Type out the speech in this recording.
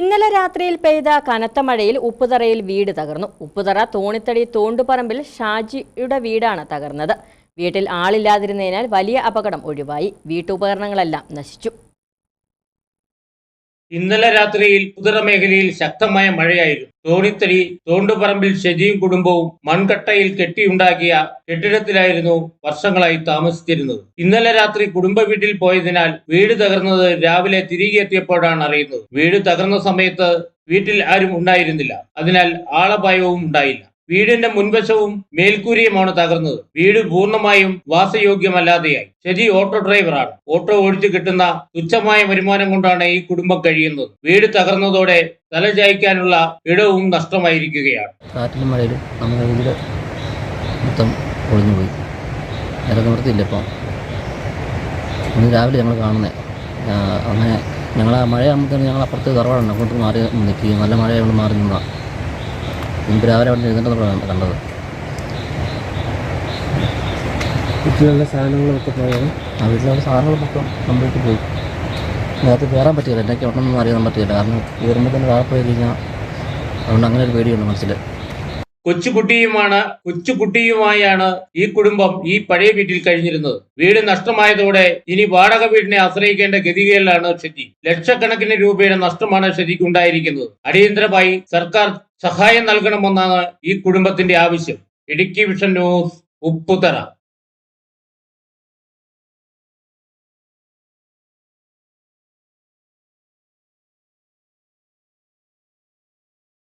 ഇന്നലെ രാത്രിയിൽ പെയ്ത കനത്ത മഴയിൽ ഉപ്പുതറയിൽ വീട് തകർന്നു. ഉപ്പുതറ തോണിത്തടി തോണ്ടുപറമ്പിൽ ഷാജിയുടെ വീടാണ് തകർന്നത്. വീട്ടിൽ ആളില്ലാതിരുന്നതിനാൽ വലിയ അപകടം ഒഴിവായി. വീട്ടുപകരണങ്ങളെല്ലാം നശിച്ചു. ഇന്നലെ രാത്രിയിൽ ഉദര മേഖലയിൽ ശക്തമായ മഴയായിരുന്നു. തോണിത്തടി തോണ്ടുപറമ്പിൽ ഷെജിയും കുടുംബവും മൺകട്ടയിൽ കെട്ടിയുണ്ടാക്കിയ കെട്ടിടത്തിലായിരുന്നു വർഷങ്ങളായി താമസിച്ചിരുന്നത്. ഇന്നലെ രാത്രി കുടുംബ വീട്ടിൽ പോയതിനാൽ വീട് തകർന്നത് രാവിലെ തിരികെ എത്തിയപ്പോഴാണ് അറിയുന്നത്. വീട് തകർന്ന സമയത്ത് വീട്ടിൽ ആരും ഉണ്ടായിരുന്നില്ല. അതിനാൽ ആളപായവും ഉണ്ടായില്ല. വീടിന്റെ മുൻവശവും മേൽക്കൂരയുമാണ് തകർന്നത്. വീട് പൂർണമായും വാസയോഗ്യമല്ലാതെയായി. ശരി ഓട്ടോ ഡ്രൈവറാണ്. ഓട്ടോ ഓടിച്ചു കിട്ടുന്ന തുച്ഛമായ വരുമാനം കൊണ്ടാണ് ഈ കുടുംബം കഴിയുന്നത്. വീട് തകർന്നതോടെ തലചായ്ക്കാനുള്ള ഇടവും നഷ്ടമായിരിക്കുകയാണ്. കാറ്റിലും മഴയിലും നമ്മുടെ വീട് മൊത്തം ഒളിഞ്ഞു പോയി വേറെ നിവൃത്തിയില്ല ഇപ്പം. ഇന്ന് രാവിലെ ഞങ്ങൾ കാണുന്നത് അങ്ങനെ ഞങ്ങൾ ആ മഴയാകുമ്പോഴത്തേന് ഞങ്ങൾ അപ്പുറത്ത് തറവാടുണ്ട്. അങ്ങോട്ട് മാറി നിൽക്കുകയും നല്ല മഴയായതുകൊണ്ട് മാറി നിന്നതാണ് ഇന്ന് രാവിലെ അവിടെ എഴുന്നേറ്റപ്പോഴാണ് കണ്ടത്. വീട്ടിലുള്ള സാധനങ്ങളൊക്കെ പോയത് ആ വീട്ടിലുള്ള സാധനങ്ങൾ മൊത്തം കംപ്ലീറ്റ് പോയി. നേരത്തെ കയറാൻ പറ്റിയില്ല. എന്നൊക്കെ ഉണ്ടെന്നൊന്നും അറിയാൻ പറ്റിയില്ല. കാരണം കയറുമ്പോൾ തന്നെ താഴെ പോയി കഴിഞ്ഞാൽ അതുകൊണ്ട് അങ്ങനെ ഒരു പേടിയുണ്ട് മനസ്സിൽ കൊച്ചുകുട്ടിയുമാണ് കൊച്ചുകുട്ടിയുമായാണ് ഈ കുടുംബം ഈ പഴയ വീട്ടിൽ കഴിഞ്ഞിരുന്നത്. വീട് നഷ്ടമായതോടെ ഇനി വാടക വീടിനെ ആശ്രയിക്കേണ്ട ഗതികളിലാണ് ഷെജി ലക്ഷക്കണക്കിന് രൂപയുടെ നഷ്ടമാണ് ഷെജിക്ക് ഉണ്ടായിരിക്കുന്നത് അടിയന്തരമായി സർക്കാർ സഹായം നൽകണമെന്നാണ് ഈ കുടുംബത്തിന്റെ ആവശ്യം. Idukki vision news Upputhara.